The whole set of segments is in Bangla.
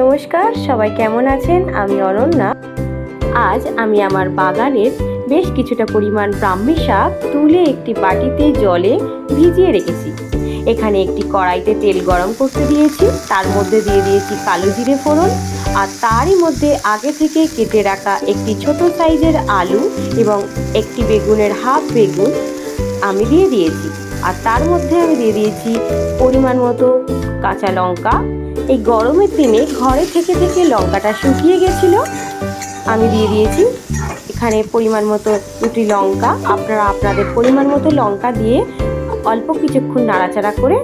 নমস্কার, সবাই কেমন আছেন? আমি অনন্যা আজ আমি আমার বাগানের বেশ কিছুটা পরিমাণ ব্রাহ্মী শাক তুলে একটি বাটিতে জলে ভিজিয়ে রেখেছি। এখানে একটি কড়াইতে তেল গরম করতে দিয়েছি, তার মধ্যে দিয়ে দিয়েছি কালো জিরে ফোড়ন আর তারই মধ্যে আগে থেকে কেটে রাখা একটি ছোট সাইজের আলু এবং একটি বেগুনের হাফ বেগুন আমি দিয়ে দিয়েছি। আর তার মধ্যে আমি দিয়ে দিয়েছি পরিমাণ মতো কাঁচা লঙ্কা এই গরমের দিনে ঘরে থেকে থেকে লঙ্কাটা শুকিয়ে গেছিল। আমি দিয়ে দিয়েছি এখানে পরিমাণ মতো দুটি লঙ্কা। আপনারা আপনাদের পরিমাণ মতো লঙ্কা দিয়ে অল্প কিছুক্ষণ নাড়াচাড়া করে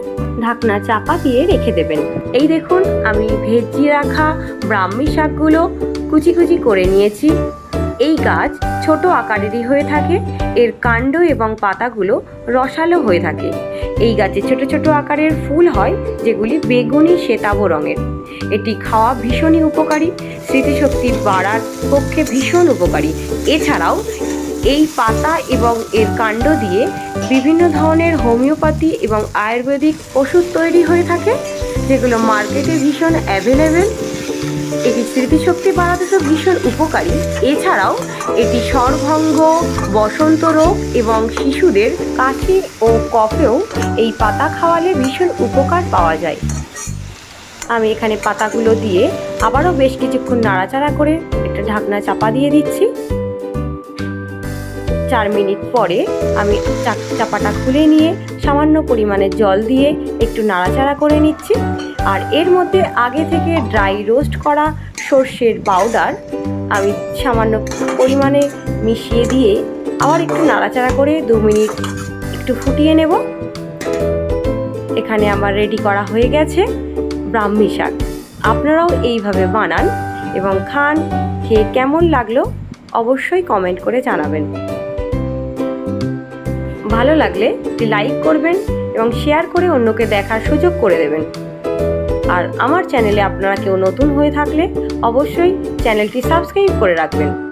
ঢাকনা চাপা দিয়ে রেখে দেবেন। এই দেখুন, আমি ভেজিয়ে রাখা ব্রাহ্মী শাকগুলো কুচি কুচি করে নিয়েছি। এই গাছ ছোট আকারেরই হয়ে থাকে। এর কাণ্ড এবং পাতাগুলো রসালো হয়ে থাকে। এই গাছে ছোট ছোট আকারের ফুল হয়, যেগুলি বেগুনি, শ্বেতাভ রঙের। এটি খাওয়া ভীষণই উপকারী স্মৃতিশক্তি বাড়ার পক্ষে ভীষণ উপকারী। এছাড়াও এই পাতা এবং এর কাণ্ড দিয়ে বিভিন্ন ধরনের হোমিওপ্যাথি এবং আয়ুর্বেদিক ওষুধ তৈরি হয়ে থাকে, যেগুলো মার্কেটে ভীষণ অ্যাভেলেবেল। এটি স্মৃতিশক্তি বাড়াতে তো ভীষণ উপকারী। এছাড়াও এটি স্বরভঙ্গ বসন্ত রোগ এবং শিশুদের কাশি ও কফেও এই পাতা খাওয়ালে ভীষণ উপকার পাওয়া যায়। আমি এখানে পাতাগুলো দিয়ে আবারও বেশ কিছুক্ষণ নাড়াচাড়া করে একটা ঢাকনা চাপা দিয়ে দিচ্ছি। চার মিনিট পরে আমি চাপাটা খুলে নিয়ে সামান্য পরিমাণে জল দিয়ে একটু নাড়াচাড়া করে নিচ্ছি। আর এর মধ্যে আগে থেকে ড্রাই রোস্ট করা সর্ষের পাউডার আমি সামান্য পরিমাণে মিশিয়ে দিয়ে আবার একটু নাড়াচাড়া করে দু মিনিট একটু ফুটিয়ে নেব। এখানে আমার রেডি করা হয়ে গেছে ব্রাহ্মী শাক। আপনারাও এইভাবে বানান এবং খান, খেয়ে কেমন লাগল অবশ্যই কমেন্ট করে জানাবেন। ভালো লাগলে একটি লাইক করবেন এবং শেয়ার করে অন্যকে দেখার সুযোগ করে দেবেন। আর আমার চ্যানেলে আপনারা কেউ নতুন হয়ে থাকলে অবশ্যই চ্যানেলটি সাবস্ক্রাইব করে রাখবেন।